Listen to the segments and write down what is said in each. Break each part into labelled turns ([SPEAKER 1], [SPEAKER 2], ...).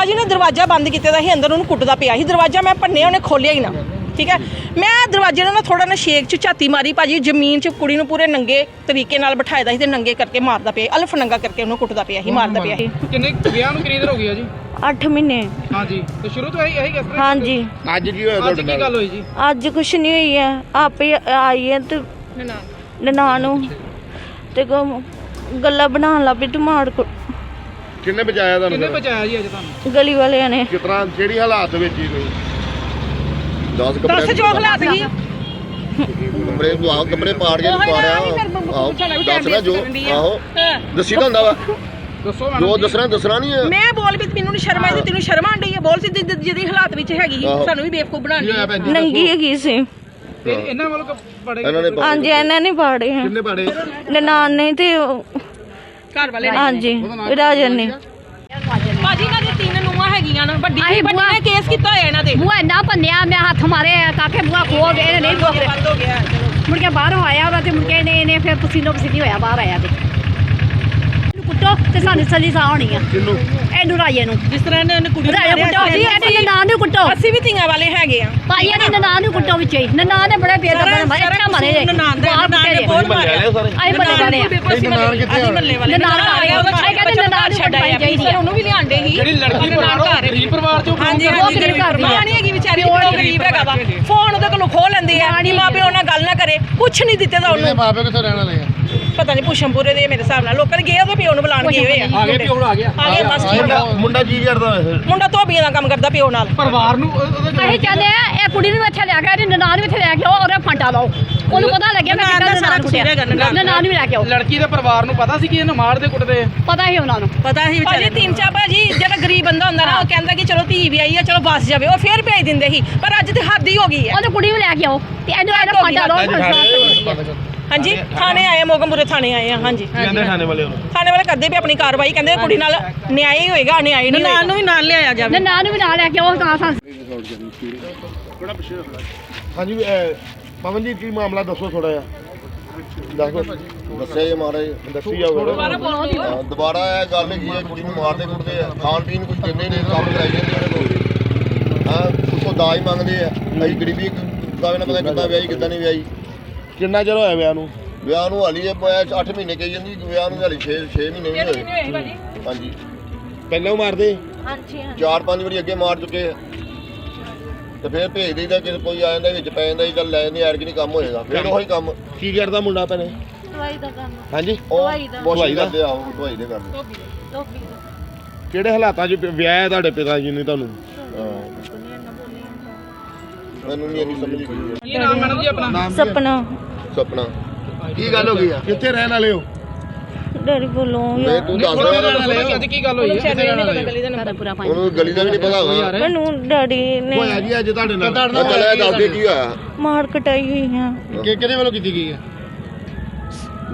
[SPEAKER 1] ਭਾਜੀ ਨੇ ਦਰਵਾਜ਼ਾ ਬੰਦ ਕੀਤਾ ਦਾ ਸੀ ਅੰਦਰ ਉਹਨੂੰ ਕੁੱਟਦਾ ਪਿਆ ਸੀ। ਦਰਵਾਜ਼ਾ ਮੈਂ ਭੰਨਿਆ ਉਹਨੇ ਖੋਲਿਆ ਹੀ ਨਾ। ਠੀਕ ਹੈ? ਮੈਂ ਦਰਵਾਜ਼ੇ ਨਾਲ ਥੋੜਾ ਨਾ ਸ਼ੇਕ ਚ ਝਾਤੀ ਮਾਰੀ ਭਾਜੀ ਜ਼ਮੀਨ 'ਚ ਕੁੜੀ ਨੂੰ ਪੂਰੇ ਨੰਗੇ ਤਰੀਕੇ ਨਾਲ ਬਿਠਾਇਆ ਦਾ ਸੀ ਤੇ ਨੰਗੇ ਕਰਕੇ ਮਾਰਦਾ ਪਿਆ ਅਲਫ ਨੰਗਾ ਕਰਕੇ ਉਹਨੂੰ ਕੁੱਟਦਾ ਪਿਆ ਸੀ ਮਾਰਦਾ ਪਿਆ ਸੀ।
[SPEAKER 2] ਕਿੰਨੇ ਵਿਆਹ ਨੂੰ ਕਿੰਨੀ ਦੇਰ ਹੋ ਗਈ ਆ ਜੀ?
[SPEAKER 3] 8 ਮਹੀਨੇ।
[SPEAKER 2] ਹਾਂਜੀ। ਤੇ ਸ਼ੁਰੂ ਤੋਂ ਇਹੀ ਇਹੀ ਕਿਸ ਤਰ੍ਹਾਂ
[SPEAKER 3] ਹਾਂਜੀ
[SPEAKER 4] ਅੱਜ ਕੀ ਹੋਇਆ
[SPEAKER 2] ਅੱਜ
[SPEAKER 4] ਤੁਹਾਡੇ
[SPEAKER 2] ਕੀ
[SPEAKER 4] ਨਾਲ?
[SPEAKER 2] ਗੱਲ ਹੋਈ ਜੀ?
[SPEAKER 3] ਅੱਜ ਕੁਛ ਨਹੀਂ ਹੋਈ ਹੈ। ਆਪੇ ਆਈ ਹੈ ਤੇ ਨਨਾਣ। ਨੂੰ। ਤੇ ਗ- ਗੱਲਾਂ ਬਣਾਉਣ ਲੱਗ ਪਈ ਤੇ ਮਾਰ ਕੁ-
[SPEAKER 4] ਕਿੰਨੇ ਬਚਾਇਆ ਤੁਹਾਨੂੰ
[SPEAKER 2] ਕਿੰਨੇ? ਬਚਾਇਆ ਜੀ ਅੱਜ ਤੁਹਾਨੂੰ?
[SPEAKER 3] ਗਲੀ ਵਾਲਿਆਂ ਨੇ।
[SPEAKER 4] ਕਿਸ ਤਰ੍ਹਾਂ ਜਿਹੜੀ ਹਾਲਾਤ ਵਿੱਚ ਹੀ ਕੋਈ 10
[SPEAKER 1] ਦੱਸ ਜੋ ਹਾਲਾਤ ਸੀ
[SPEAKER 4] ਕੱਪੜੇ ਆਹ ਕੱਪੜੇ ਪਾੜ ਕੇ
[SPEAKER 1] ਹੀ
[SPEAKER 4] ਪਾੜਿਆ।
[SPEAKER 1] ਨਾ,
[SPEAKER 4] ਆਹੋ ਦੱਸ ਨਾ ਜੋ
[SPEAKER 1] ਆ।
[SPEAKER 4] ਆਹੋ
[SPEAKER 1] ਹਾਂ।
[SPEAKER 4] ਦੱਸੀ ਤਾਂ ਹੁੰਦਾ ਵਾ।
[SPEAKER 2] ਦੱਸੋ
[SPEAKER 4] ਜੋ
[SPEAKER 2] ਮੈਡਮ
[SPEAKER 4] ਦੱਸਣਾ ਦੱਸਣਾ ਨਹੀਂ ਹੈ
[SPEAKER 1] ਮੈਂ ਬੋਲ ਵੀ ਮੈਨੂੰ ਨਹੀਂ ਸ਼ਰਮ ਆਈ ਤੈਨੂੰ ਸ਼ਰਮ ਆਂਦੀ ਹੈ ਬੋਲ ਸੀ ਜਿਹਦੀ ਹਾਲਾਤ ਵਿੱਚ ਹੈਗੀ ਸੀ,
[SPEAKER 4] ਆਹੋ।
[SPEAKER 1] ਸਾਨੂੰ ਵੀ ਬੇਵਕੂਫ ਬਣਾਉਣ
[SPEAKER 2] ਕੀ ਭੈਣ ਜੀ
[SPEAKER 3] ਨੰਗੀ ਹੈਗੀ ਸੀ।
[SPEAKER 2] ਇਹਨਾਂ ਵੱਲੋਂ ਬੜੇ
[SPEAKER 4] ਇਹਨਾਂ ਨੇ
[SPEAKER 3] ਹਾਂਜੀ ਇਹਨਾਂ ਨੇ ਪਾੜੇ ਹੈ
[SPEAKER 4] ਕਿੰਨੇ ਪਾੜੇ?
[SPEAKER 3] ਨਨਾਣ ਨੇ ਤੇ ਉਹ-
[SPEAKER 1] ਘਰ ਵਾਲੇ ਨੇ।
[SPEAKER 3] ਹਾਂਜੀ ਰਾਜਨ ਨੇ।
[SPEAKER 1] ਭਾਜੀ ਇਹਨਾਂ ਦੀ ਤਿੰਨ ਨੂੰਹਾਂ ਹੈਗੀਆਂ ਨਾ ਵੱਡੀ
[SPEAKER 5] ਅਸੀਂ
[SPEAKER 1] ਵੱਡੀ
[SPEAKER 5] ਬੁਆ-
[SPEAKER 1] ਨੇ ਕੇਸ ਕੀਤਾ ਹੋਇਆ ਇਹਨਾਂ ਤੇ।
[SPEAKER 5] ਬੂਆ ਇੰਨਾ ਭੰਨਿਆ ਮੈਂ ਹੱਥ ਮਾਰੇ ਕਾਕੇ ਬੂਆ ਖੋਲ ਦੇ ਇਹਨੇ ਨਹੀਂ ਖੋਲ
[SPEAKER 1] ਬੰਦ ਹੋ ਗਿਆ ਚਲੋ।
[SPEAKER 5] ਮੁੜ ਕੇ ਬਾਹਰੋਂ ਆਇਆ ਵਾ ਤੇ ਮੁੜ ਕੇ ਇਹਨੇ ਇਹਨੇ ਫਿਰ ਪਸੀਨੋ ਪਸੀਨੀ ਹੋਇਆ ਬਾਹਰ ਆਇਆ ਤੇ। ਕੁੱਟੋ ਤੇ ਸਾਨੂੰ ਸੱਲੀ ਸਾਹ ਹੋਣੀ ਆ।
[SPEAKER 4] ਕਿੰਨੂੰ?
[SPEAKER 5] ਇਹਨੂੰ ਰਾਜੇ ਨੂੰ।
[SPEAKER 1] ਜਿਸ ਤਰ੍ਹਾਂ ਇਹਨਾਂ ਨੇ ਕੁੜੀ ਨੂੰ
[SPEAKER 5] ਰਾਜੇ ਕੁੱਟੋ। ਜੀ ਇਹਨੇ ਨਾਂ ਨੂੰ ਕੁੱਟੋ।
[SPEAKER 1] ਅਸੀਂ ਵੀ ਧੀਆਂ ਵਾਲੇ ਹੈਗੇ ਆ।
[SPEAKER 5] ਭਾਈ ਇਹਨੇ ਨਾਂ ਨੂੰ ਕੁੱਟੋ ਵਿੱਚ। ਹੀ ਨਾਂ ਨੇ ਬੜਾ ਬੇਦਰਦ ਮਾਰੇ ਅੱਛਾ ਮਾਰੇ ਜੇ
[SPEAKER 1] ਨਨਾਣ ਦਾ
[SPEAKER 5] ਬਾਹਰ
[SPEAKER 1] ਨਨਾਣ ਨੇ ਬਹੁਤ
[SPEAKER 5] ਜੇ।
[SPEAKER 1] ਮਾਰਿਆ।
[SPEAKER 5] ਅਸੀਂ ਬੰਦੇ ਜਾਣੇ ਆ
[SPEAKER 4] ਨਨਾਣ ਕਿੱਥੇ ਆ?
[SPEAKER 1] ਅਸੀਂ ਮੱਲੇ ਵਾਲੇ।
[SPEAKER 5] ਨਨਾਣ ਉਹ ਨਨਾਣ ਨੂੰ।
[SPEAKER 1] ਉਹਨੂੰ ਵੀ ਲਿਆਂਦੇ ਸੀ।
[SPEAKER 2] ਜਿਹੜੀ ਲੜਕੀ
[SPEAKER 1] ਨਨਾਣ
[SPEAKER 2] ਪਰਿਵਾਰ
[SPEAKER 1] ਘਰ
[SPEAKER 2] ਗਰੀਬ ਪਰਿਵਾਰ ਚੋਂ
[SPEAKER 1] ਹਾਂਜੀ ਹਾਂਜੀ
[SPEAKER 5] ਗਰੀਬ ਘਰ ਦੀ ਆ।
[SPEAKER 1] ਮਾਂ ਨਹੀਂ ਹੈਗੀ ਵਿਚਾਰੀ ਉਹ ਗਰੀਬ ਹੈਗਾ ਵਾ। ਫੋਨ ਉਹਦੇ ਕੋਲੋਂ ਖੋਹ ਲੈਂਦੇ ਆ। ਮਾਂ ਪਿਓ ਨਾਲ ਗੱਲ ਨਾ ਕਰੇ। ਕੁਛ ਨਹੀਂ ਦਿੱਤੇ ਤਾਂ ਉਹਨੂੰ।
[SPEAKER 4] ਮਾਪੇ ਕਿੱਥੇ ਰਹਿਣ ਵਾਲੇ ਆ?
[SPEAKER 1] ਪਤਾ ਨਹੀਂ ਪੁਸ਼ਮਪੁਰੇ ਦੇ ਮੇਰੇ ਹਿਸਾਬ ਨਾਲ। ਲੋਕਾਂ ਨੇ ਗਏ ਉਹਦੇ ਪਿਓ ਨੂੰ ਬੁਲਾਣ ਗਏ ਹੋਏ ਆ।
[SPEAKER 2] ਆ ਗਏ ਪਿਓ ਆ ਗਿਆ
[SPEAKER 1] ਆ। ਗਏ ਬਸ ਠੀਕ ਆ।
[SPEAKER 4] ਮੁੰਡਾ ਕੀ ਕਰਦਾ ਵੈਸੇ
[SPEAKER 1] ਮੁੰਡਾ ਧੋਬੀਆਂ ਦਾ ਕੰਮ ਕਰਦਾ ਪਿਓ ਨਾਲ।
[SPEAKER 2] ਪਰਿਵਾਰ ਨੂੰ ਉਹ- ਉਹਦੇ
[SPEAKER 5] ਅਸੀਂ ਚਾਹੁੰਦੇ ਆ ਇਹ ਕੁੜੀ ਨੂੰ ਇੱਥੇ ਲੈ ਕੇ ਇਹਦੀ ਨਨਾਣ ਨੂੰ ਇੱਥੇ ਲੈ ਕੇ ਆਓ ਔਰ ਇਹ ਫਾਂਟਾ ਲਾਓ। ਉਹਨੂੰ ਪਤਾ ਲੱਗਿਆ ਮੈਂ
[SPEAKER 1] ਨਨਾਣ ਦਾ
[SPEAKER 5] ਕਿੱਦਾਂ
[SPEAKER 1] ਸਾਰਾ
[SPEAKER 5] ਨਨਾਣ
[SPEAKER 1] ਹੈਗਾ,
[SPEAKER 5] ਕੁੱਟਿਆ।
[SPEAKER 1] ਨਨਾਣ।
[SPEAKER 5] ਨਨਾਣ ਵੀ ਲੈ ਕੇ ਆਓ।
[SPEAKER 2] ਲੜਕੀ ਦੇ ਪਰਿਵਾਰ ਨੂੰ ਪਤਾ ਸੀ ਕਿ ਇਹਨੂੰ ਮਾਰਦੇ ਕੁੱਟਦੇ ਆ?
[SPEAKER 5] ਪਤਾ ਹੀ ਉਹਨਾਂ ਨੂੰ।
[SPEAKER 1] ਪਤਾ ਹੀ ਭਾਜੀ ਤਿੰਨ ਚਾਰ ਭਾਜੀ ਜਿਹੜਾ ਗਰੀਬ ਬੰਦਾ ਹੁੰਦਾ ਨਾ ਉਹ ਕਹਿੰਦਾ ਕਿ ਚਲੋ ਧੀ ਵੀ ਆਈ ਆ ਚਲੋ ਬਸ ਜਾਵੇ ਉਹ ਫੇਰ ਭੇਜ ਦਿੰਦੇ ਸੀ। ਪਰ ਅੱਜ ਤੇ ਹੱਦ ਹੀ ਹੋ ਗਈ ਹੈ।
[SPEAKER 5] ਉਹਨੂੰ ਕੁੜੀ ਨੂੰ ਲੈ ਕੇ ਆਓ। ਤੇ ਇਹਨੂੰ ਇਹਦਾ ਫਾਂਟਾ ਲਾਓ।
[SPEAKER 1] ਹਾਂਜੀ ਥਾਣੇ ਆਏ ਮੋਗਮਪੁਰੇ ਥਾਣੇ ਆਏ ਆ ਹਾਂਜੀ।
[SPEAKER 4] ਕਹਿੰਦੇ ਥਾਣੇ ਵਾਲੇ ਨੂੰ
[SPEAKER 1] ਥਾਣੇ ਵਾਲੇ ਕਰਦੇ ਵੀ ਆਪਣੀ ਕਾਰਵਾਈ ਕਹਿੰਦੇ ਕੁੜੀ ਨਾਲ ਨਿਆਂ ਹੀ ਹੋਏਗਾ ਅਨਿਆਏ ਨਹੀਂ ਹੋਏਗਾ। ਨੂੰ ਵੀ ਨਾਲ ਲਿਆਇਆ ਜਾਵੇ।
[SPEAKER 5] ਨਨਾਣ ਨੂੰ ਵੀ ਨਾਲ ਲੈ ਕੇ ਆਓ ਤਾਂ ਸਾਂ
[SPEAKER 4] ਹਾਂਜੀ ਅਹ, ਪਵਨ ਜੀ ਕੀ ਮਾਮਲਾ ਦੱਸੋ ਥੋੜਾ ਜਿਹਾ। ਦੱਸੋ। ਦੱਸਿਆ ਜੀ ਮਹਾਰਾਜ ਦੱਸੀ ਜਾਓ ਦੁਬਾਰਾ ਦੁਬਾਰਾ ਇਹ ਗੱਲ ਹੈਗੀ ਹੈ ਕੁੜੀ ਨੂੰ ਮਾਰਦੇ ਕੁੱਟਦੇ ਆ। ਖਾਣ ਪੀਣ ਕੁਝ ਦਿੰਦੇ ਨਹੀਂ ਕੰਮ ਕਰਾਈ ਜਾਂਦੇ ਉਹਨਾਂ ਕੋਲ ਹਾਂ ਉਸੋ ਦਾਜ ਮੰਗਦੇ ਆ। ਅਸੀਂ ਗਰੀਬੀ ਕਾਵੇ ਨਾ ਪਤਾ ਕਿੱਦਾਂ ਵਿਆਹੀ ਕਿੱਦਾਂ ਨਹੀਂ ਵਿਆਹੀ। ਕਿੰਨਾ ਚਿਰ ਹੋਇਆ ਵਿਆਹ ਨੂੰ? ਵਿਆਹ ਨੂੰ ਹਾਲੀ ਇਹ 8 ਮਹੀਨੇ ਕਹੀ ਜਾਂਦੀ ਵਿਆਹ ਨੂੰ ਹਾਲੀ 6 6 ਮਹੀਨੇ ਵੀ ਨਹੀਂ ਹੋਏ। ਹਾਂਜੀ। ਪਹਿਲਾਂ ਮਾਰਦੇ?
[SPEAKER 3] ਹਾਂਜੀ
[SPEAKER 4] ਚਾਰ ਪੰਜ ਵਾਰੀ ਅੱਗੇ ਮਾਰ ਚੁੱਕੇ ਆ। ਤੇ ਫਿਰ ਭੇਜ ਦੇਈਦਾ ਕਿ ਕੋਈ ਆ ਜਾਂਦਾ ਵਿੱਚ ਪੈ ਜਾਂਦਾ ਇਹ ਚੱਲ ਲੈ ਜਾਂਦੇ ਕਿ ਨਹੀਂ ਕੰਮ ਹੋਏਗਾ। ਫਿਰ ਉਹੀ ਕੰਮ। ਕੀ ਕਰਦਾ ਮੁੰਡਾ ਭੈਣੇ?
[SPEAKER 3] ਦਵਾਈ ਦਾ ਕੰਮ।
[SPEAKER 4] ਹਾਂਜੀ।
[SPEAKER 3] ਦਵਾਈ ਦਾ।
[SPEAKER 4] ਦਵਾਈ ਆਓ ਦਵਾਈ ਦੇ
[SPEAKER 3] ਦਾ।
[SPEAKER 4] ਕਿਹੜੇ ਹਾਲਾਤਾਂ 'ਚ ਵਿਆਹ ਹੈ ਤੁਹਾਡੇ ਪਿਤਾ ਜੀ ਨੇ ਤੁਹਾਨੂੰ? ਮੈਨੂੰ ਨਹੀਂ ਇੰਨੀ ਸਮਝ ਗਈ
[SPEAKER 2] ਕੀ ਨਾਮ ਮੈਡਮ ਜੀ ਆਪਣਾ?
[SPEAKER 3] ਸਪਨਾ।
[SPEAKER 4] ਸੁਪਨਾ। ਕੀ ਗੱਲ ਹੋ ਗਈ ਆ? ਕਿੱਥੇ ਰਹਿਣ ਵਾਲੇ ਹੋ?
[SPEAKER 3] ਡੈਡੀ ਬੋਲੋ
[SPEAKER 4] ਮੈਂ ਤੂੰ ਦੱਸ
[SPEAKER 2] ਥੋੜਾ ਕਿ ਅੱਜ ਕੀ ਗੱਲ ਹੋਈ ਹੈ
[SPEAKER 4] ਉਹਨੂੰ ਗਲੀ ਦਾ ਵੀ ਨਹੀਂ ਪਤਾ ਹੋਗਾ
[SPEAKER 3] ਮੈਨੂੰ ਡੈਡੀ ਨੇ
[SPEAKER 4] ਜੀ ਅੱਜ ਤੁਹਾਡੇ ਨਾਲ? ਚੱਲਿਆ ਦੱਸ ਦੇ ਕੀ ਹੋਇਆ?
[SPEAKER 3] ਮਾਰ ਕਟਾਈ ਹੋਈ ਆ।
[SPEAKER 4] ਕਿ ਕਿਹਦੇ ਵੱਲੋਂ ਕੀਤੀ ਗਈ ਹੈ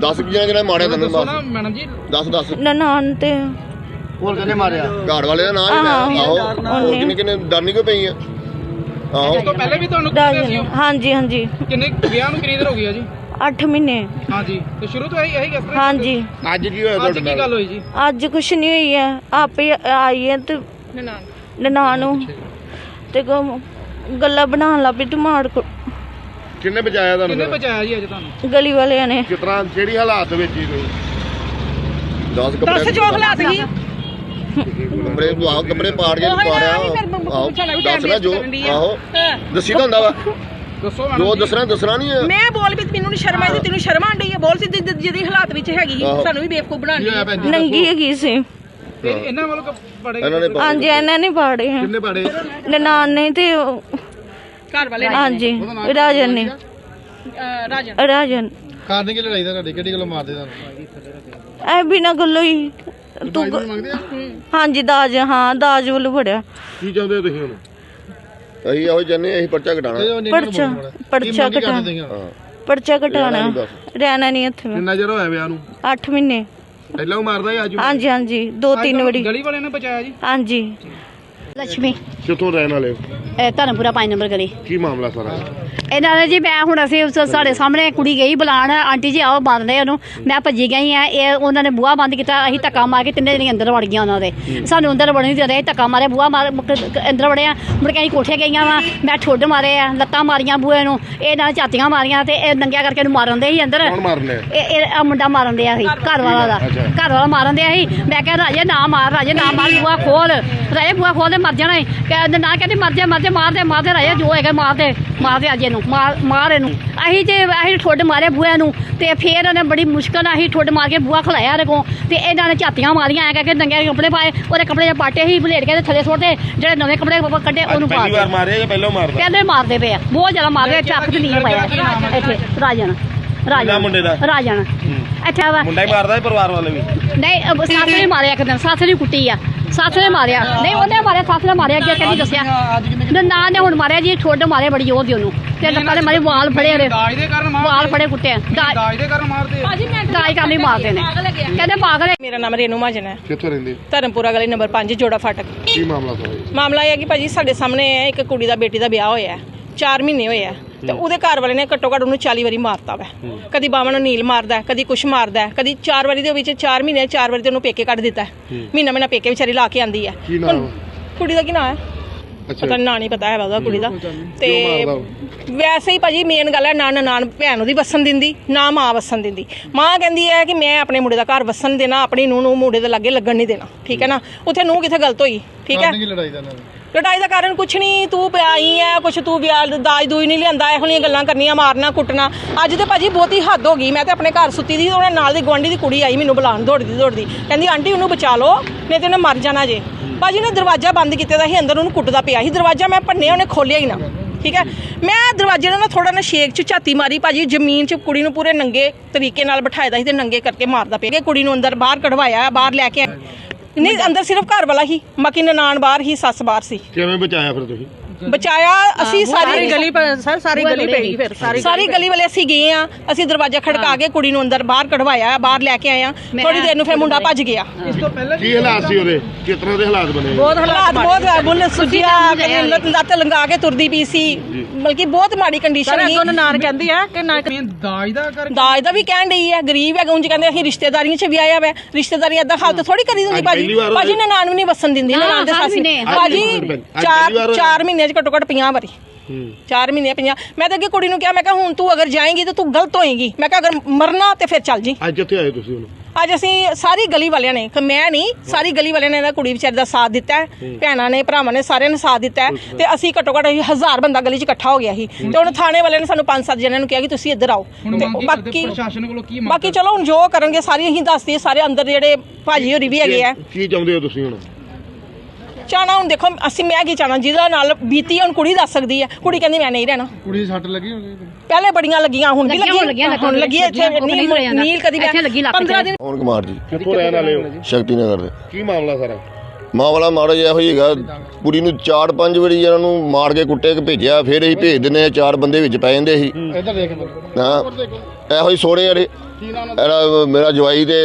[SPEAKER 4] 10 ਜਣੇ ਜਿਹੜਾ ਮਾਰਿਆ ਤੈਨੂੰ
[SPEAKER 2] ਦੱਸੋ ਨਾ ਮੈਡਮ ਜੀ।
[SPEAKER 4] 10 10
[SPEAKER 3] ਨਨਾਣ ਤੇ।
[SPEAKER 4] ਹੋਰ ਕਿਹਨੇ ਮਾਰਿਆ? ਘਰ ਵਾਲੇ ਦਾ ਨਾਮ ਹੀ ਲੈ ਆਹੋ ਕਿੰਨੇ ਕਿੰਨੇ ਡਰਨੀ ਕਿਉਂ ਪਈ ਆ? ਆਹੋ।
[SPEAKER 2] ਉਸ ਤੋਂ ਪਹਿਲੇ ਵੀ ਤੁਹਾਨੂੰ ਕੁੱਟਦੇ ਸੀ ਉਹ?
[SPEAKER 3] ਹਾਂਜੀ ਹਾਂਜੀ।
[SPEAKER 2] ਕਿੰਨੇ ਵਿਆਹ ਨੂੰ ਕਿੰਨੀ ਦੇਰ ਹੋ ਗਈ ਆ ਜੀ?
[SPEAKER 3] 8 ਮਹੀਨੇ।
[SPEAKER 2] ਹਾਂਜੀ। ਤੇ ਸ਼ੁਰੂ ਤੋਂ ਇਹੀ ਇਹੀ ਕਿਸ ਤਰ੍ਹਾਂ
[SPEAKER 3] ਹਾਂਜੀ।
[SPEAKER 4] ਅੱਜ ਕੀ ਹੋਇਆ
[SPEAKER 2] ਅੱਜ
[SPEAKER 4] ਤੁਹਾਡੇ
[SPEAKER 2] ਕੀ
[SPEAKER 4] ਨਾਲ?
[SPEAKER 2] ਗੱਲ ਹੋਈ ਜੀ?
[SPEAKER 3] ਅੱਜ ਕੁਛ ਨਹੀਂ ਹੋਈ ਹੈ। ਆਪੇ ਆਈ ਹੈ ਤੇ ਨਨਾਣ। ਨੂੰ। ਤੇ ਗ- ਗੱਲਾਂ ਬਣਾਉਣ ਲੱਗ ਪਈ ਤੇ ਮਾਰ ਕੁ-
[SPEAKER 4] ਕਿੰਨੇ ਬਚਾਇਆ
[SPEAKER 2] ਕਿੰਨੇ
[SPEAKER 4] ਤੁਹਾਨੂੰ
[SPEAKER 2] ਬਚਾਇਆ ਜੀ ਅੱਜ ਤੁਹਾਨੂੰ?
[SPEAKER 3] ਗਲੀ ਵਾਲਿਆਂ ਨੇ।
[SPEAKER 4] ਕਿਸ ਤਰ੍ਹਾਂ ਜਿਹੜੀ ਹਾਲਾਤ ਵਿੱਚ ਹੀ ਕੋਈ 10 ਕੱਪੜੇ
[SPEAKER 1] ਦੱਸ ਜੋ ਹਾਲਾਤ ਸੀ।
[SPEAKER 4] ਕੱਪੜੇ ਆਹ ਕੱਪੜੇ ਪਾੜ ਕੇ ਪਾੜਿਆ।
[SPEAKER 1] ਵੀ
[SPEAKER 4] ਦੱਸ ਨਾ ਜੋ। ਆਹੋ। ਦੱਸੀ ਤਾਂ ਹੁੰਦਾ ਵਾ।
[SPEAKER 2] ਦੱਸੋ
[SPEAKER 4] ਜੋ ਦੱਸਣਾ ਦੱਸਣਾ ਨਹੀਂ ਹੈ
[SPEAKER 1] ਮੈਂ ਬੋਲ ਵੀ ਮੈਨੂੰ ਨਹੀਂ ਸ਼ਰਮ ਆਈ ਤੈਨੂੰ ਸ਼ਰਮ ਆਂਦੀ ਹੈ ਬੋਲ ਸੀ ਜਿਹਦੀ ਹਾਲਾਤ ਵਿੱਚ ਹੈਗੀ। ਸਾਨੂੰ ਵੀ ਬੇਵਕੂਫ ਬਣਾਉਣ
[SPEAKER 3] ਨੰਗੀ ਹੈਗੀ ਸੀ।
[SPEAKER 2] ਤੇ ਇਹਨਾਂ ਵੱਲੋਂ
[SPEAKER 4] ਨੇ
[SPEAKER 3] ਹਾਂਜੀ ਇਹਨਾਂ ਨੇ ਪਾੜੇ ਹੈ
[SPEAKER 4] ਕਿੰਨੇ ਪਾੜੇ?
[SPEAKER 3] ਨਨਾਣ ਨੇ ਤੇ ਉਹ-
[SPEAKER 1] ਘਰ ਵਾਲੇ ਨੇ।
[SPEAKER 3] ਹਾਂਜੀ ਰਾਜਨ ਨੇ।
[SPEAKER 1] ਰਾਜਨ।
[SPEAKER 3] ਰਾਜਨ।
[SPEAKER 4] ਕਾਰਨ ਕੀ ਲੜਾਈ ਦਾ ਤੁਹਾਡੀ? ਕਿਹੜੀ ਗੱਲੋਂ ਮਾਰਦੇ ਤੁਹਾਨੂੰ?
[SPEAKER 3] ਐ ਬਿਨਾ ਗੱਲੋਂ ਹੀ ਤੂੰ ਹਾਂਜੀ ਦਾਜ ਹਾਂ ਦਾਜ ਵੱਲੋਂ ਫੜਿਆ।
[SPEAKER 4] ਕੀ ਚਾਹੁੰਦੇ ਹੋ ਤੁਸੀਂ ਹੁਣ? ਅਸੀਂ ਇਹੋ ਜੰਨੇ ਅਸੀਂ ਪਰਚਾ ਘਟਾਣਾ
[SPEAKER 3] ਪਰਚਾ ਪਰਚਾ ਕਟਾਣਾ
[SPEAKER 4] ਹਾਂ।
[SPEAKER 3] ਪਰਚਾ ਕਟਾਣਾ
[SPEAKER 4] ਰਹਿਣਾ
[SPEAKER 3] ਨਹੀਂ ਇੱਥੇ। ਮੈਂ
[SPEAKER 4] ਕਿੰਨਾ ਚਿਰ ਹੋਇਆ ਵਿਆਹ ਨੂੰ?
[SPEAKER 3] 8 ਮਹੀਨੇ।
[SPEAKER 4] ਪਹਿਲਾਂ ਉਹ ਮਾਰਦਾ ਸੀ ਅੱਜ
[SPEAKER 3] ਹਾਂਜੀ ਹਾਂਜੀ। ਦੋ ਤਿੰਨ ਵਾਰੀ।
[SPEAKER 2] ਗਲੀ ਵਾਲਿਆਂ ਨੇ ਬਚਾਇਆ ਜੀ?
[SPEAKER 3] ਹਾਂਜੀ।
[SPEAKER 5] ਲక్ష్ਮੀ।
[SPEAKER 4] ਕਿੱਥੋਂ ਰਹਿਣ ਵਾਲੇ ਹੋ?
[SPEAKER 5] ਇਹ ਧਰਮਪੁਰਾ 5 ਨੰਬਰ ਗਲੀ।
[SPEAKER 4] ਕੀ ਮਾਮਲਾ ਸਾਰਾ?
[SPEAKER 5] ਇਹਨਾਂ ਨੇ ਜੀ ਮੈਂ ਹੁਣ ਅਸੀਂ ਉਸ- ਸਾਡੇ ਸਾਹਮਣੇ ਕੁੜੀ ਗਈ ਬੁਲਾਣ ਆਂਟੀ ਜੀ ਆਓ ਬੰਦ ਨੇ ਉਹਨੂੰ। ਮੈਂ ਭੱਜੀ ਗਈ ਆ। ਇਹ ਉਹਨਾਂ ਨੇ ਬੂਹਾ ਬੰਦ ਕੀਤਾ ਅਸੀਂ ਧੱਕਾ ਮਾਰ ਕੇ ਤਿੰਨੇ ਜਣੇ ਅੰਦਰ ਵੜ ਗਈਆਂ ਉਹਨਾਂ ਦੇ। ਸਾਨੂੰ ਅੰਦਰ ਵੜਨ ਨਹੀਂ ਦੇ ਰਹੇ ਧੱਕਾ ਮਾਰੇ ਬੂਹਾ ਮਾਰ ਮੁੜ ਕੇ ਅੰਦਰ ਵੜਿਆ। ਮੁੜ ਕੇ ਅਸੀਂ ਕੋਠੇ ਗਈਆਂ ਵਾ। ਮੈਂ ਠੁੱਡ ਮਾਰੇ ਆ ਲੱਤਾਂ ਮਾਰੀਆਂ ਬੂਹੇ ਨੂੰ। ਇਹ ਨਾਲ ਝਾਤੀਆਂ ਮਾਰੀਆਂ ਤੇ ਇਹ ਨੰਗਿਆ ਕਰਕੇ ਇਹਨੂੰ ਮਾਰਨ ਦੇ ਸੀ ਅੰਦਰ।
[SPEAKER 4] ਕੌਣ ਮਾਰਨੇ
[SPEAKER 5] ਇਹ ਇਹ ਆਹ ਮੁੰਡਾ ਮਾਰਨ ਦਿਆ ਸੀ ਘਰ ਵਾਲਾ ਦਾ।
[SPEAKER 4] ਅੱਛਾ।
[SPEAKER 5] ਘਰ ਵਾਲਾ ਮਾਰਨ ਦਿਆ ਸੀ। ਮੈਂ ਕਿਹਾ ਰਾਜੇ ਨਾ ਮਾਰ ਰਾਜੇ ਨਾ ਮਾਰ ਬੂਆ ਖੋਲ। ਰਾਜੇ ਬੂਆ ਖੋਲ ਦੇ ਮਰ ਜਾਣਾ ਈ। ਕਹਿੰਦੇ ਨਾ ਕਹਿੰਦੇ ਮਰ ਜਾ ਮਰ ਜਾ ਮਾਰ ਦੇ ਮਾਰ ਦੇ ਰਾਜੇ ਜੋ ਹੈਗਾ ਮਾਰ ਦੇ ਮਾਰ ਦੇ ਅਜੇ ਨੂੰ ਮਾਰ ਮਾਰ ਇਹਨੂੰ। ਅਸੀਂ ਜੇ ਅਸੀਂ ਠੁੱਡ ਮਾਰੇ ਬੂਆ ਨੂੰ ਤੇ ਫੇਰ ਉਹਨੇ ਬੜੀ ਮੁਸ਼ਕਲ ਨਾਲ ਅਸੀਂ ਠੁੱਡ ਮਾਰ ਕੇ ਬੂਆ ਖਲਾਇਆ ਇਹਦੇ ਕੋਲ ਤੇ ਇਹਨਾਂ ਨੇ ਝਾਤੀਆਂ ਮਾਰੀਆਂ ਐ ਕਰਕੇ ਨੰਗੇ ਕੱਪੜੇ ਪਾਏ ਉਹਦੇ ਕੱਪੜੇ ਜੇ ਪਾਟੇ ਹੀ ਬਲੇਡ ਕੇ ਥੱਲੇ ਸੁੱਟਦੇ ਜਿਹੜੇ ਨਵੇਂ ਕੱਪੜੇ ਕੱਢੇ ਉਹਨੂੰ ਪਾ
[SPEAKER 4] ਪਹਿਲੀ ਵਾਰ ਜਾਂ ਪਹਿਲਾਂ ਮਾਰਦਾ?
[SPEAKER 5] ਪਹਿਲੇ ਮਾਰਦੇ ਪਏ ਆ ਬਹੁਤ ਜ਼ਿਆਦਾ ਮਾਰਦੇ ਆ, ਚੱਕ ਤੇ ਨਹੀਂ ਪਾਇਆ। ਇੱਥੇ ਰਾਜਨ ਰਾਜਨ
[SPEAKER 4] ਮੁੰਡੇ ਦਾ?
[SPEAKER 5] ਰਾਜਨ ਅੱਛਾ ਵਾ।
[SPEAKER 4] ਮੁੰਡਾ ਹੀ ਮਾਰਦਾ ਹੈ ਪਰਿਵਾਰ ਵਾਲੇ ਵੀ?
[SPEAKER 5] ਨਹੀਂ ਸੱਸ ਨੇ ਮਾਰਿਆ ਇੱਕ ਦਿਨ ਸੱਸ ਨੇ ਕੁੱਟੀ ਆ। ਸੱਸ ਨੇ ਮਾਰਿਆ। ਨਹੀਂ ਉਹਨੇ ਮਾਰਿਆ ਸੱਸ ਨੇ ਮਾਰਿਆ ਅੱਗੇ ਕਹਿੰਦੀ ਦੱਸਿਆ। ਨਾ ਨੇ ਹੁਣ ਮਾਰਿਆ ਜੀ ਠੋਡ ਮਾਰੇ ਬੜੀ ਜ਼ੋਰ ਦੀ ਉਹਨੂੰ। ਤੇ ਲੱਤਾਂ ਦੇ ਮਾਰੇ ਵਾਲ ਫੜੇ ਉਹਦੇ।
[SPEAKER 2] ਦਾਜ ਦੇ ਕਾਰਨ ਮਾਰਦੇ।
[SPEAKER 5] ਵਾਲ ਫੜੇ ਕੁੱਟੇ। ਦਾਜ
[SPEAKER 2] ਦਾਜ ਦੇ ਕਾਰਨ ਮਾਰਦੇ। ਆ।
[SPEAKER 5] ਦਾਜ ਕਰਨ ਲਈ ਮਾਰਦੇ ਨੇ। ਕਹਿੰਦੇ ਪਾਗਲ ਹੈ।
[SPEAKER 1] ਮੇਰਾ ਨਾਮ ਰੇਨੂ ਮਹਾਜਨ ਹੈ।
[SPEAKER 4] ਕਿੱਥੋਂ ਰਹਿੰਦੇ?
[SPEAKER 1] ਧਰਮਪੁਰਾ ਗਲੀ ਨੰਬਰ 5 ਜੋੜਾ ਫਾਟਕ।
[SPEAKER 4] ਕੀ ਮਾਮਲਾ ਜੀ?
[SPEAKER 1] ਮਾਮਲਾ ਇਹ ਹੈ ਕਿ ਭਾਜੀ ਸਾਡੇ ਸਾਹਮਣੇ ਹੈ ਇੱਕ ਕੁੜੀ ਦਾ ਬੇਟੀ ਦਾ ਵਿਆਹ ਹੋਇਆ ਹੈ। 4 ਮਹੀਨੇ ਹੋਏ ਆ ਤੇ ਉਹਦੇ ਘਰ ਵਾਲੇ ਨੇ ਘੱਟੋ ਘੱਟ ਉਹਨੂੰ 40 ਵਾਰੀ ਮਾਰਤਾ ਵਾ। ਕਦੀ ਬਾਵਾਂ ਨੂੰ ਨੀਲ ਮਾਰਦਾ ਕਦੀ ਕੁਛ ਮਾਰਦਾ ਕਦੀ 4 ਵਾਰੀ ਦੇ ਵਿੱਚ 4 ਮਹੀਨੇ 4 ਵਾਰੀ ਤੇ ਉਹਨੂੰ ਪੇਕੇ ਕੱਢ ਦਿੱਤਾ। ਮਹੀਨਾ ਮਹੀਨਾ ਪੇਕੇ ਵਿਚਾਰੀ ਲਾ ਕੇ ਆਂਦੀ ਹੈ ਹੁਣ ਕੁੜੀ ਦਾ ਕੀ ਨਾਮ ਹੈ
[SPEAKER 4] ਅੱਛਾ।
[SPEAKER 1] ਪਤਾ ਨਾਂ ਨਹੀਂ ਪਤਾ ਹੈ ਉਹਦਾ ਕੁੜੀ ਦਾ। ਤੇ ਵੈਸੇ ਹੀ ਭਾਜੀ ਮੇਨ ਗੱਲ ਹੈ ਨਾ ਨਨਾਣ ਭੈਣ ਉਹਦੀ ਵਸਣ ਦਿੰਦੀ ਨਾ ਮਾਂ ਵਸਣ ਦਿੰਦੀ। ਮਾਂ ਕਹਿੰਦੀ ਹੈ ਕਿ ਮੈਂ ਆਪਣੇ ਮੁੰਡੇ ਦਾ ਘਰ ਵਸਣ ਦੇਣਾ ਆਪਣੀ ਨੂੰਹ ਨੂੰ ਮੁੰਡੇ ਦੇ ਲਾਗੇ ਲੱਗਣ ਨਹੀਂ ਦੇਣਾ। ਠੀਕ ਹੈ ਨਾ? ਉੱਥੇ ਨੂੰਹ ਕਿੱਥੇ ਗਲਤ ਹੋਈ? ਠੀਕ ਹੈ?
[SPEAKER 2] ਲੜਾਈ ਦਾ
[SPEAKER 1] ਕਾਰਨ ਕੁਛ ਨਹੀਂ ਤੂੰ ਪਿਆਈ ਐ, ਕੁਛ ਤੂੰ ਵਿਆਹ ਦਾਜ ਦੂਈ ਨਹੀਂ ਲਿਆਂਦਾ, ਇਹੋ ਜਿਹੀਆਂ ਗੱਲਾਂ ਕਰਨੀਆਂ, ਮਾਰਨਾ, ਕੁੱਟਣਾ। ਅੱਜ ਤੇ ਭਾਜੀ ਬਹੁਤੀ ਹੱਦ ਹੋ ਗਈ, ਮੈਂ ਤੇ ਆਪਣੇ ਘਰ ਸੁੱਤੀ ਦੀ ਉਹਨਾਂ ਨਾਲ ਦੀ ਗੁਆਂਢੀ ਦੀ ਕੁੜੀ ਆਈ ਮੈਨੂੰ ਬੁਲਾਉਣ, ਦੌੜਦੀ ਦੌੜਦੀ। ਕਹਿੰਦੀ, ਆਂਟੀ, ਉਹਨੂੰ ਬਚਾ ਲਓ, ਨਹੀਂ ਤੇ ਉਹਨੇ ਮਰ ਜਾਣਾ ਜੇ। ਭਾਜੀ ਨੇ ਦਰਵਾਜ਼ਾ ਬੰਦ ਕੀਤਾ ਦਾ ਸੀ ਅੰਦਰ ਉਹਨੂੰ ਕੁੱਟਦਾ ਪਿਆ ਸੀ। ਦਰਵਾਜ਼ਾ ਮੈਂ ਭੰਨਿਆ, ਉਹਨੇ ਖੋਲਿਆ ਹੀ ਨਾ। ਠੀਕ ਹੈ ਮੈਂ ਦਰਵਾਜ਼ੇ ਨਾਲ ਨਾ ਥੋੜਾ ਨਾ ਸ਼ੇਕ ਚ ਝਾਤੀ ਮਾਰੀ, ਭਾਜੀ ਜ਼ਮੀਨ 'ਚ ਕੁੜੀ ਨੂੰ ਪੂਰੇ ਨੰਗੇ ਤਰੀਕੇ ਨਾਲ ਬਿਠਾਇਆ ਦਾ ਸੀ ਤੇ ਨੰਗੇ ਕਰਕੇ ਮਾਰਦਾ ਪਿਆ। ਕਿ ਕੁੜੀ ਨੂੰ ਅੰਦਰ ਬਾਹਰ ਕਢਵਾਇਆ, ਬਾਹਰ ਲੈ ਕੇ ਆਏ। ਨਹੀਂ, ਅੰਦਰ ਸਿਰਫ ਘਰ ਵਾਲਾ ਹੀ, ਬਾਕੀ ਨਨਾਣ ਬਾਹਰ ਹੀ, ਸੱਸ ਬਾਹਰ ਸੀ।
[SPEAKER 4] ਕਿਵੇਂ ਬਚਾਇਆ ਫਿਰ ਤੁਸੀਂ?
[SPEAKER 1] ਬਚਾਇਆ ਅਸੀਂ ਸਾਰੀ ਗਲੀ
[SPEAKER 3] ਸਰ ਸਾਰੀ ਗਲੀ ਪਈ ਫਿਰ
[SPEAKER 1] ਸਾਰੀ ਗਲੀ ਵਾਲੇ ਅਸੀਂ ਗਏ ਆ ਅਸੀਂ ਦਰਵਾਜ਼ਾ ਖੜਕਾ ਕੇ ਕੁੜੀ ਨੂੰ ਅੰਦਰ ਬਾਹਰ ਕਢਵਾਇਆ ਬਾਹਰ ਲੈ ਕੇ ਆਏ ਆ। ਥੋੜੀ ਦੇਰ ਨੂੰ ਫਿਰ ਮੁੰਡਾ ਭੱਜ ਗਿਆ।
[SPEAKER 2] ਇਸ ਤੋਂ ਪਹਿਲਾਂ
[SPEAKER 4] ਕੀ ਹਾਲਾਤ ਸੀ ਉਹਦੇ? ਕਿਸ ਤਰ੍ਹਾਂ ਦੇ ਹਾਲਾਤ ਬਣੇ?
[SPEAKER 1] ਬਹੁਤ ਹਾਲਾਤ ਬਹੁਤ ਬੁੱਲ ਸੁਜਿਆ ਕਦੇ ਲੱਤ ਲੰਗਾ ਕੇ ਤੁਰਦੀ ਪਈ ਸੀ। ਬਲਕਿ ਬਹੁਤ ਮਾੜੀ ਕੰਡੀਸ਼ਨ ਸੀ।
[SPEAKER 3] ਨਾਨ ਕਹਿੰਦੀ ਆ ਕਿ ਨਾ
[SPEAKER 2] ਦਾਜ ਦਾ ਕਰਕੇ
[SPEAKER 1] ਦਾਜ ਦਾ ਵੀ ਕਹਿਣ ਡਈ ਹੈ ਗਰੀਬ ਹੈ ਉਂਝ ਕਹਿੰਦੇ ਅਸੀਂ ਰਿਸ਼ਤੇਦਾਰੀਆਂ 'ਚ ਵੀ ਆਇਆ ਵਾ। ਰਿਸ਼ਤੇਦਾਰੀ ਏਦਾਂ ਹਾਲਤ ਥੋੜੀ ਕਰੀ ਦਿੰਦੀ ਭਾਜੀ। ਭਾਜੀ ਨੇ ਨਾਨ ਵੀ ਨਹੀਂ ਵਸਣ ਦਿੰਦੀ
[SPEAKER 5] ਨਾ,
[SPEAKER 1] ਨਾਨ ਦੇ ਸਾਸੀ
[SPEAKER 5] ਮਹੀਨੇ।
[SPEAKER 1] ਭਾਜੀ
[SPEAKER 4] ਅੱਜ ਪਹਿਲੀ ਵਾਰ
[SPEAKER 1] ਚਾਰ
[SPEAKER 4] ਹੋਇਆ।
[SPEAKER 1] ਚਾਰ ਮਹੀਨਿਆਂ 'ਚ ਘੱਟੋ ਘੱਟ 50 ਵਾਰੀ।
[SPEAKER 4] ਹੂੰ।
[SPEAKER 1] 4 ਮਹੀਨੇ 50 ਮੈਂ ਤਾਂ ਅੱਗੇ ਕੁੜੀ ਨੂੰ ਕਿਹਾ ਮੈਂ ਕਿਹਾ ਹੁਣ ਤੂੰ ਅਗਰ ਜਾਏਂਗੀ ਤਾਂ ਤੂੰ ਗਲਤ ਹੋਏਂਗੀ। ਮੈਂ ਕਿਹਾ ਅਗਰ ਮਰਨਾ ਤੇ ਫਿਰ ਚੱਲ ਜੀ।
[SPEAKER 4] ਅੱਜ ਕਿੱਥੇ ਆਏ ਤੁਸੀਂ ਹੁਣ?
[SPEAKER 1] ਅੱਜ ਅਸੀਂ ਸਾਰੀ ਗਲੀ ਵਾਲਿਆਂ ਨੇ ਕਿ ਮੈਂ ਨਹੀਂ ਸਾਰੀ ਗਲੀ ਵਾਲਿਆਂ ਨੇ ਇਹਦਾ ਕੁੜੀ ਵਿਚਾਰੀ ਦਾ ਸਾਥ ਦਿੱਤਾ ਹੈ। ਭੈਣਾਂ ਨੇ ਭਰਾਵਾਂ ਨੇ ਸਾਰਿਆਂ ਨੇ ਸਾਥ ਦਿੱਤਾ ਹੈ। ਤੇ ਅਸੀਂ ਘੱਟੋ ਘੱਟ ਅਸੀਂ ਹਜ਼ਾਰ ਬੰਦਾ ਗਲੀ 'ਚ ਇਕੱਠਾ ਹੋ ਗਿਆ ਸੀ। ਤੇ ਹੁਣ ਥਾਣੇ ਵਾਲਿਆਂ ਨੇ ਸਾਨੂੰ ਪੰਜ ਸੱਤ ਜਣਿਆਂ ਨੂੰ ਕਿਹਾ ਕਿ ਤੁਸੀਂ ਇੱਧਰ ਆਓ। ਤੇ ਬਾਕੀ
[SPEAKER 2] ਪ੍ਰਸ਼ਾਸਨ ਕੋਲੋਂ ਕੀ ਮੰਗ
[SPEAKER 1] ਬਾਕੀ ਚਲੋ ਹੁਣ ਜੋ ਕਰਨਗੇ ਸਾਰੀ ਅਸੀਂ ਦੱਸਦੇ ਸਾਰੇ ਅੰਦਰ ਜਿਹੜੇ ਭਾਜੀ ਹੋਰੀ ਵੀ ਹੈਗੇ ਆ।
[SPEAKER 4] ਕੀ ਚਾਹੁੰਦੇ ਹੋ ਤੁਸੀਂ ਹੁਣ?
[SPEAKER 1] ਚਾਹਣਾ ਹੁਣ ਦੇਖੋ ਅਸੀਂ ਮੈਂ ਕੀ ਚਾਹਣਾ ਜਿਹਦਾ ਨਾਲ ਬੀਤੀ ਹੁਣ ਕੁੜੀ ਦੱਸ ਸਕਦੀ ਹੈ ਕੁੜੀ ਕਹਿੰਦੀ ਮੈਂ ਨਹੀਂ ਰਹਿਣਾ।
[SPEAKER 2] ਕੁੜੀ ਦੀ ਸੱਟ ਲੱਗੀ ਹੋਣੀ
[SPEAKER 1] ਪਹਿਲੇ ਬੜੀਆਂ ਲੱਗੀਆਂ ਹੁਣ ਵੀ
[SPEAKER 5] ਲੱਗੀਆਂ, ਹੁਣ
[SPEAKER 1] ਹੁਣ ਲੱਗੀ ਇੱਥੇ ਨੀਲ ਕਦੀ
[SPEAKER 5] ਇੱਥੇ ਲੱਗੀ ਲੱਕ
[SPEAKER 1] 15 ਦਿਨ
[SPEAKER 4] ਪਵਨ ਕੁਮਾਰ ਜੀ? ਕਿੱਥੋਂ ਰਹਿਣ ਵਾਲੇ ਹੋ? ਸ਼ਕਤੀ ਨਗਰ ਦੇ। ਕੀ ਮਾਮਲਾ ਸਾਰਾ?
[SPEAKER 6] ਮਾਮਲਾ ਮਾੜਾ ਜਿਹਾ ਇਹੋ ਹੀ ਹੈਗਾ ਕੁੜੀ ਨੂੰ ਚਾਰ ਪੰਜ ਵਾਰੀ ਇਹਨਾਂ ਨੂੰ ਮਾਰ ਕੇ ਕੁੱਟੇ ਕੇ ਭੇਜਿਆ ਫਿਰ ਅਸੀਂ ਭੇਜ ਦਿੰਦੇ ਹਾਂ ਚਾਰ ਬੰਦੇ ਵਿੱਚ ਪੈ ਜਾਂਦੇ ਸੀ।
[SPEAKER 2] ਇੱਧਰ ਦੇਖ
[SPEAKER 6] ਹਾਂ। ਇਹੋ ਹੀ
[SPEAKER 2] ਕੀ ਨਾਮ
[SPEAKER 6] ਇਹਦਾ ਮੇਰਾ ਜਵਾਈ ਦੇ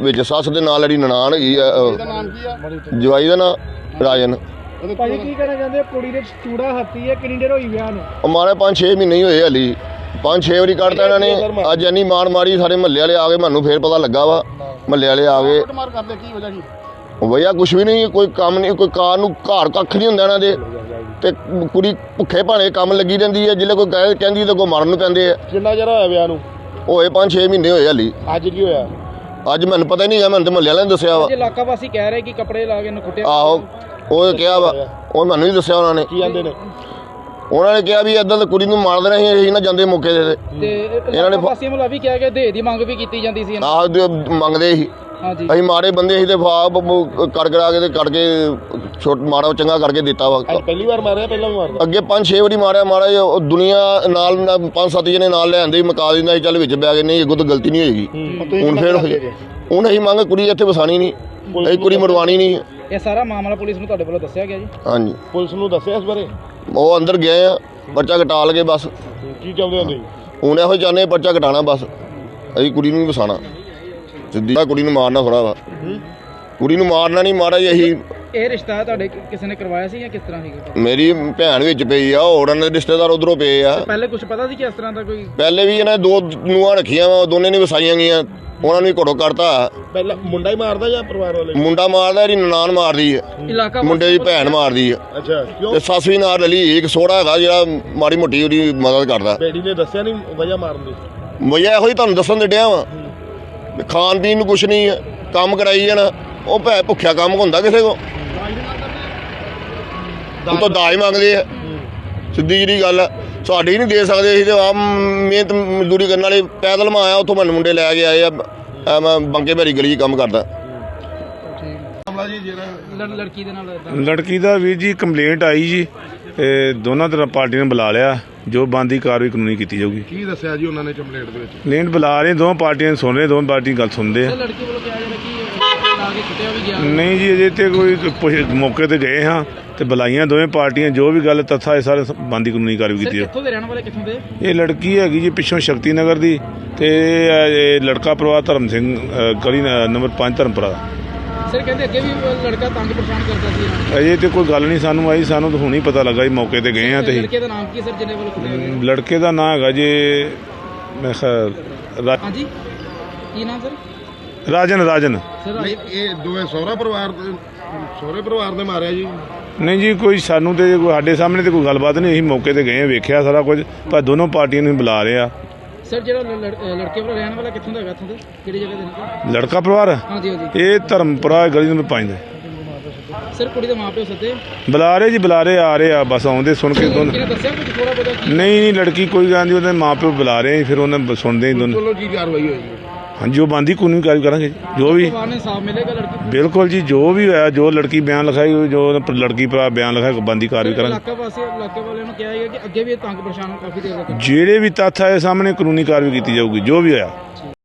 [SPEAKER 6] ਵਿੱਚ ਸੱਸ ਦੇ ਨਾਲ ਜਿਹੜੀ ਨਨਾਣ ਹੈਗੀ ਆ ਅਹ,
[SPEAKER 2] ਨਾਮ ਕੀ ਆ?
[SPEAKER 6] ਜਵਾਈ ਦਾ ਨਾਂ ਰਾਜਨ।
[SPEAKER 2] ਭਾਜੀ ਕੀ ਕਹਿਣਾ ਚਾਹੁੰਦੇ ਕੁੜੀ ਦੇ ਚੂੜਾ ਹੱਤੀ ਹੈ ਕਿੰਨੀ ਦੇਰ ਹੋਈ ਵਿਆਹ ਨੂੰ?
[SPEAKER 6] ਉਹ ਮਾਰੇ 5-6 ਮਹੀਨੇ ਹੀ ਹੋਏ ਹਲੀ। 5-6 ਵਾਰੀ ਕੱਢਤਾ ਇਹਨਾਂ ਨੇ। ਅੱਜ ਇੰਨੀ ਮਾਰ ਮਾਰੀ ਸਾਰੇ ਮਹੱਲੇ ਵਾਲੇ ਆ ਗਏ ਮੈਨੂੰ ਫੇਰ ਪਤਾ ਲੱਗਾ ਵਾ। ਮਹੱਲੇ ਵਾਲੇ ਆ ਗਏ।
[SPEAKER 2] ਮਾਰ ਕਰਦੇ ਕੀ ਵਜ੍ਹਾ ਕੀ
[SPEAKER 6] ਉਹ ਭਈਆ ਕੁਛ ਵੀ ਨਹੀਂ ਕੋਈ ਕੰਮ ਨਹੀਂ ਕੋਈ ਕਾਰ ਨੂੰ ਘਰ ਕੱਖ ਨਹੀਂ ਹੁੰਦਾ ਇਹਨਾਂ ਦੇ। ਤੇ ਕੁੜੀ ਭੁੱਖੇ ਭਾਣੇ ਕੰਮ ਲੱਗੀ ਰਹਿੰਦੀ ਹੈ ਜਿੱਲੇ ਕੋਈ ਕਹਿ- ਕਹਿੰਦੀ ਤਾਂ ਕੋਈ ਮਰਨ ਨੂੰ ਪੈਂਦੇ ਆ।
[SPEAKER 4] ਕਿੰਨਾ ਚਿਰ ਹੋਇਆ ਵਿਆਹ ਨੂੰ?
[SPEAKER 6] ਹੋਏ 5-6 ਮਹੀਨੇ ਹੋਏ ਹਲੀ।
[SPEAKER 4] ਅੱਜ ਕੀ ਹੋਇਆ?
[SPEAKER 6] ਅੱਜ ਮੈਨੂੰ ਪਤਾ ਹੀ ਨਹੀਂ ਹੈ ਮੈਨੂੰ ਤੇ ਮਹੱਲੇ ਵਾਲਿਆਂ ਨੇ ਦੱਸਿਆ ਵਾ।
[SPEAKER 2] ਜੇ ਇਲਾਕਾ ਵਾਸੀ ਕਹਿ ਰਹੇ ਕਿ ਕੱਪੜੇ ਲਾ ਕੇ ਇਹਨੂੰ ਕੁੱਟਿਆ।
[SPEAKER 6] ਆਹੋ ਉਹ ਕਿਹਾ ਵਾ ਉਹ ਮੈਨੂੰ ਨਹੀਂ ਦੱਸਿਆ ਉਹਨਾਂ ਨੇ।
[SPEAKER 4] ਕੀ ਆਂਦੇ ਨੇ?
[SPEAKER 6] ਉਹਨਾਂ ਨੇ ਕਿਹਾ ਵੀ ਇਦਾਂ ਤਾਂ ਕੁੜੀ ਨੂੰ ਮਾਰ ਦੇਣਾ ਸੀ ਅਸੀਂ ਨਾ ਜਾਂਦੇ ਮੌਕੇ ਦੇ ਤੇ। ਇਹਨਾਂ ਨੇ
[SPEAKER 2] ਵਾਸੀਆਂ ਵੱਲੋਂ ਵੀ ਕਿਹਾ ਗਿਆ ਦੇ ਦੀ ਮੰਗ ਵੀ ਕੀਤੀ ਜਾਂਦੀ ਸੀ ਇਹਨਾਂ-
[SPEAKER 6] ਆਹ ਦੇ। ਮੰਗਦੇ ਸੀ।
[SPEAKER 2] ਹਾਂਜੀ।
[SPEAKER 6] ਅਸੀਂ ਮਾਰੇ ਬੰਦੇ ਸੀ ਤੇ ਫਾਬ ਕਰ ਕਰਾ ਕੇ ਤੇ ਕਰਕੇ ਛੋਟ ਮਾੜਾ ਚੰਗਾ ਕਰਕੇ ਦਿੱਤਾ ਵਾ
[SPEAKER 4] ਪਹਿਲੀ ਵਾਰ ਮਾਰਿਆ ਪਹਿਲਾਂ ਵੀ ਮਾਰਦਾ
[SPEAKER 6] ਅੱਗੇ ਪੰਜ ਛੇ ਵਾਰੀ ਮਾਰਿਆ ਮਾਰਾ ਉਹ ਦੁਨੀਆ ਨਾਲ ਨਾ ਪੰਜ ਸੱਤ ਜਣੇ ਨਾਲ ਲੈ ਆਂਦੇ ਸੀ, ਮੁਕਾ ਦਿੰਦਾ ਸੀ ਚੱਲ ਵਿੱਚ ਬੈ ਗਏ ਨਹੀਂ ਅੱਗੋਂ ਤਾਂ ਗਲਤੀ ਨਹੀਂ ਹੋਏਗੀ। ਹੁਣ ਫੇਰ ਹੋਈ ਹੁਣ ਅਸੀਂ ਮੰਗ ਕੁੜੀ ਇੱਥੇ ਵਸਾਣੀ ਨਹੀਂ ਇਹ ਕੁੜੀ ਮਰਵਾਣੀ ਨਹੀਂ।
[SPEAKER 2] ਇਹ ਸਾਰਾ ਮਾਮਲਾ ਪੁਲਿਸ ਨੂੰ ਤੁਹਾਡੇ ਵੱਲੋਂ ਦੱਸਿਆ ਗਿਆ ਜੀ?
[SPEAKER 6] ਹਾਂਜੀ।
[SPEAKER 4] ਪੁਲਿਸ ਨੂੰ ਦੱਸਿਆ ਇਸ ਬਾਰੇ?
[SPEAKER 6] ਉਹ ਅੰਦਰ ਗਏ ਆ ਪਰਚਾ ਕਟਾ ਲਗੇ ਬਸ।
[SPEAKER 4] ਕੀ ਚਾਹੁੰਦੇ ਹੋ ਤੁਸੀਂ?
[SPEAKER 6] ਹੁਣ ਇਹੋ ਹਾਂ ਪਰਚਾ ਕਟਾਣਾ ਬਸ। ਅਸੀਂ ਕੁੜੀ ਨੂੰ ਨਹੀਂ ਵਸਾਣਾ ਸਿੱਧੀ ਕੁੜੀ ਨੂੰ ਮਾਰਨਾ ਥੋੜਾ ਵਾ। ਕੁੜੀ ਨੂੰ ਮਾਰਨਾ ਨਹੀਂ ਮਾਰਾ ਜੀ ਅਸੀਂ
[SPEAKER 2] ਇਹ ਰਿਸ਼ਤਾ ਤੁਹਾਡੇ ਕਿ- ਕਿਸੇ ਨੇ ਕਰਵਾਇਆ ਸੀ ਜਾਂ ਕਿਸ ਤਰ੍ਹਾਂ ਸੀਗਾ?
[SPEAKER 6] ਮੇਰੀ ਭੈਣ ਵਿੱਚ ਪਈ ਆ ਹੋਰ ਉਹਨਾਂ ਦੇ ਰਿਸ਼ਤੇਦਾਰ ਉਧਰੋਂ ਪਏ ਆ।
[SPEAKER 2] ਪਹਿਲੇ ਕੁਝ ਪਤਾ ਸੀ ਕਿ ਇਸ ਤਰ੍ਹਾਂ ਦਾ ਕੋਈ
[SPEAKER 6] ਪਹਿਲੇ ਵੀ ਇਹਨਾਂ ਨੇ ਦੋ ਨੂੰਹਾਂ ਰੱਖੀਆਂ ਵਾ ਦੋਨੇ ਨੇ ਵਸਾਈਆਂ ਗਈਆਂ ਉਹਨਾਂ ਨੂੰ ਵੀ ਘੜੋ ਕਰਤਾ
[SPEAKER 2] ਪਹਿਲਾਂ ਮੁੰਡਾ ਹੀ ਮਾਰਦਾ ਜਾਂ ਪਰਿਵਾਰ ਵਾਲੇ?
[SPEAKER 6] ਮੁੰਡਾ ਮਾਰਦਾ ਇਹਦੀ ਨਨਾਣ ਮਾਰਦੀ ਹੈ
[SPEAKER 2] ਇਲਾਕਾ
[SPEAKER 6] ਮੁੰਡੇ ਦੀ ਭੈਣ ਮਾਰਦੀ ਹੈ
[SPEAKER 2] ਅੱਛਾ ਕਿਉਂ?
[SPEAKER 6] ਤੇ ਸੱਸ ਵੀ ਨਾਲ ਰਲੀ ਇੱਕ ਸੋੜਾ ਹੈਗਾ ਜਿਹੜਾ ਮਾੜੀ ਮੋਟੀ ਉਹਦੀ ਮਦਦ ਕਰਦਾ।
[SPEAKER 2] ਬੇੜੀ ਨੇ ਦੱਸਿਆ ਨਹੀਂ ਵਜ੍ਹਾ ਮਾਰਨ ਦੀ?
[SPEAKER 6] ਵਜ੍ਹਾ ਇਹੋ ਹੀ ਤੁਹਾਨੂੰ ਦੱਸਣ ਦੇ ਡਿਆ ਵਾਂ। ਵੀ ਖਾਣ ਪੀਣ ਨੂੰ ਕੁਛ ਨਹੀਂ ਹੈ ਕੰਮ ਕਰਾਈ ਜਾਣਾ। ਉਹ ਭੈ ਭੁੱਖਿਆ ਕੰਮ ਹੁੰਦਾ ਕਿਸੇ ਕੋ ਉਹ ਤਾਂ ਦਾਜ ਮੰਗਦੇ ਆ। ਸਿੱਧੀ ਜਿਹੜੀ ਗੱਲ ਆ। ਸਾਡੀ ਨਹੀਂ ਦੇ ਸਕਦੇ ਅਸੀਂ ਤੇ ਆ ਮਿਹਨਤ ਮਜ਼ਦੂਰੀ ਕਰਨ ਵਾਲੇ ਪੈਦਲ ਮੈਂ ਆਇਆ ਉੱਥੋਂ ਮੈਨੂੰ ਮੁੰਡੇ ਲੈ ਕੇ ਆਏ ਆ। ਮੈਂ ਬੰਕੇ ਭੈਰੀ ਗਲੀ 'ਚ ਕੰਮ ਕਰਦਾ।
[SPEAKER 2] ਲੜਕੀ ਦੇ ਨਾਲ
[SPEAKER 7] ਲੜਕੀ ਦਾ ਵੀਰ ਜੀ ਕੰਪਲੇਂਟ ਆਈ ਜੀ ਤੇ ਦੋਨਾਂ ਤਰ੍ਹਾਂ ਪਾਰਟੀਆਂ ਨੇ ਬੁਲਾ ਲਿਆ। ਜੋ ਬੰਦੀ ਕਾਰਵਾਈ ਕਾਨੂੰਨੀ ਕੀਤੀ ਜਾਊਗੀ।
[SPEAKER 2] ਕੀ ਦੱਸਿਆ ਜੀ ਉਹਨਾਂ ਨੇ ਕੰਪਲੇਂਟ ਦੇ ਵਿੱਚ?
[SPEAKER 7] ਕੰਪਲੇਂਟ ਬੁਲਾ ਰਹੇ ਦੋਵਾਂ ਪਾਰਟੀਆਂ ਸੁਣ ਰਹੇ ਦੋਵਾਂ ਪਾਰਟੀ ਗੱਲ ਸੁਣਦੇ ਆ।
[SPEAKER 2] ਲੜਕੀ ਵੱਲੋਂ ਕਿਹਾ ਜਾਂਦਾ ਕਿ ਲਾ ਕੇ ਕੁੱਟਿਆ ਵੀ ਗਿਆ।
[SPEAKER 7] ਨਹੀਂ ਜੀ ਅਜੇ ਤੇ ਕੋਈ ਪੁੱਛ- ਮੌਕੇ ਤੇ ਗਏ ਹਾਂ ਤੇ ਬੁਲਾਈਆਂ ਦੋਵੇਂ ਪਾਰਟੀਆਂ ਜੋ ਵੀ ਗੱਲ ਤੱਥਾ ਇਹ ਸਾਰੇ ਬੰਦੀ ਕਾਨੂੰਨੀ ਕਾਰਵਾਈ ਕੀਤੀ ਜਾਊ
[SPEAKER 2] ਕਿੱਥੋਂ ਦੇ ਰਹਿਣ ਵਾਲੇ ਕਿੱਥੋਂ ਦੇ?
[SPEAKER 7] ਇਹ ਲੜਕੀ ਹੈਗੀ ਜੀ ਪਿੱਛੋਂ ਸ਼ਕਤੀ ਨਗਰ ਦੀ ਤੇ ਇਹ ਇਹ ਲੜਕਾ ਪਰਿਵਾਰ ਧਰਮ ਸਿੰਘ ਅ, ਗਲੀ ਨ- ਨੰਬਰ 5 ਧਰਮਪੁਰਾ ਦਾ।
[SPEAKER 2] ਸਰ ਕਹਿੰਦੇ ਅੱਗੇ ਵੀ ਲੜਕਾ ਤੰਗ ਪਰੇਸ਼ਾਨ ਕਰਦਾ ਸੀ।
[SPEAKER 7] ਅਜੇ ਤੇ ਕੋਈ ਗੱਲ ਨਹੀਂ ਸਾਨੂੰ ਆਈ ਸਾਨੂੰ ਤਾਂ ਹੁਣੀ ਪਤਾ ਲੱਗਾ ਜੀ ਮੌਕੇ ਤੇ ਗਏ ਹਾਂ ਤੇ ਅਸੀਂ।
[SPEAKER 2] ਲੜਕੇ ਦਾ ਨਾਮ ਕੀ ਸਰ ਜਿਹਨੇ ਵੱਲੋਂ ਕੁੱਟਿਆ ਗਿਆ
[SPEAKER 7] ਲੜਕੇ ਦਾ ਨਾਂ ਹੈਗਾ ਜੀ ਮੈਂ ਖਿਆਲ ਰਾ-
[SPEAKER 2] ਹਾਂਜੀ। ਕੀ ਨਾਮ ਸਰ?
[SPEAKER 7] ਰਾਜਨ ਰਾਜਨ।
[SPEAKER 2] ਸਰ
[SPEAKER 4] ਇਹ ਦੋਵੇਂ ਸਹੁਰਾ ਪਰਿਵਾਰ ਦੇ ਸਹੁਰੇ ਪਰਿਵਾਰ ਨੇ ਮਾਰਿਆ ਜੀ।
[SPEAKER 7] ਨਹੀਂ ਜੀ ਕੋਈ ਸਾਨੂੰ ਤੇ ਕੋਈ ਸਾਡੇ ਸਾਹਮਣੇ ਤੇ ਕੋਈ ਗੱਲਬਾਤ ਨਹੀਂ ਅਸੀਂ ਮੌਕੇ ਤੇ ਗਏ ਵੇਖਿਆ ਸਾਰਾ ਕੁਝ ਪਰ ਦੋਨੋਂ ਪਾਰਟੀਆਂ ਨੂੰ ਬੁਲਾ ਰਹੇ ਆ।
[SPEAKER 2] ਸਰ ਜਿਹੜਾ ਲੜ- ਲੜ- ਲੜਕੇ ਵੱਲੋਂ ਰਹਿਣ ਵਾਲਾ ਕਿੱਥੋਂ ਦਾ ਹੈਗਾ ਇੱਥੋਂ ਦਾ? ਕਿਹੜੀ ਜਗ੍ਹਾ ਦੇ ਨਾਲ?
[SPEAKER 7] ਲੜਕਾ ਪਰਿਵਾਰ?
[SPEAKER 2] ਹਾਂਜੀ ਹਾਂਜੀ।
[SPEAKER 7] ਇਹ ਧਰਮਪੁਰਾ ਗਲੀ ਨੰਬਰ 5 ਦੇ।
[SPEAKER 2] ਸਰ ਕੁੜੀ ਦੇ ਮਾਪਿਓ ਸੱਦੇ?
[SPEAKER 7] ਬੁਲਾ ਰਹੇ ਜੀ ਬੁਲਾ ਰਹੇ ਆ ਰਹੇ ਆ ਬਸ ਆਉਂਦੇ ਸੁਣ ਕੇ ਦੋਨ।
[SPEAKER 2] ਕਿਹਨੇ ਦੱਸਿਆ ਕੁਝ ਥੋੜਾ ਬਹੁਤਾ? ਕੀ
[SPEAKER 7] ਨਹੀਂ ਨਹੀਂ ਲੜਕੀ ਕੋਈ ਗੱਲ ਨਹੀਂ ਉਹਦੇ ਮਾਪਿਓ ਬੁਲਾ ਰਹੇ ਆ, ਫਿਰ ਉਹਨਾਂ ਬ- ਸੁਣਦੇ ਹੀ ਦੋਨੋਂ।
[SPEAKER 4] ਚਲੋ ਕੀ ਕਾਰਵਾਈ ਹੋਈ।
[SPEAKER 7] ਹਾਂਜੀ ਉਹ ਬੰਦੀ ਕਾਨੂੰਨੀ ਕਾਰਵਾਈ ਕਰਾਂਗੇ ਜੀ, ਜੋ ਵੀ।
[SPEAKER 2] ਪਰਿਵਾਰ ਨੇ ਇਨਸਾਫ ਮਿਲੇਗਾ ਲੜਕੀ ਨੂੰ?
[SPEAKER 7] ਬਿਲਕੁਲ ਜੀ ਜੋ ਵੀ ਹੋਇਆ ਜੋ ਲੜਕੀ ਬਿਆਨ ਲਿਖਾਈ ਜੋ ਲੜਕੀ ਭਰਾ ਬਿਆਨ ਲਿਖਾਇਆ ਬੰਦੀ ਕਾਰਵਾਈ ਕਰਾਂਗੇ।
[SPEAKER 2] ਇਲਾਕਾ ਵਾਸੀ ਇਲਾਕੇ ਵਾਲਿਆਂ ਨੂੰ ਕਿਹਾ ਹੈ ਕਿ ਅੱਗੇ ਵੀ ਇਹ ਤੰਗ ਪਰੇਸ਼ਾਨ ਕਾਫੀ ਦੇਰ ਤੱਕ
[SPEAKER 7] ਜਿਹੜੇ ਵੀ ਤੱਥ ਆਏ ਸਾਹਮਣੇ ਕਾਨੂੰਨੀ ਕਾਰਵਾਈ ਕੀਤੀ ਜਾਊਗੀ ਜੋ ਵੀ ਹੋਇਆ।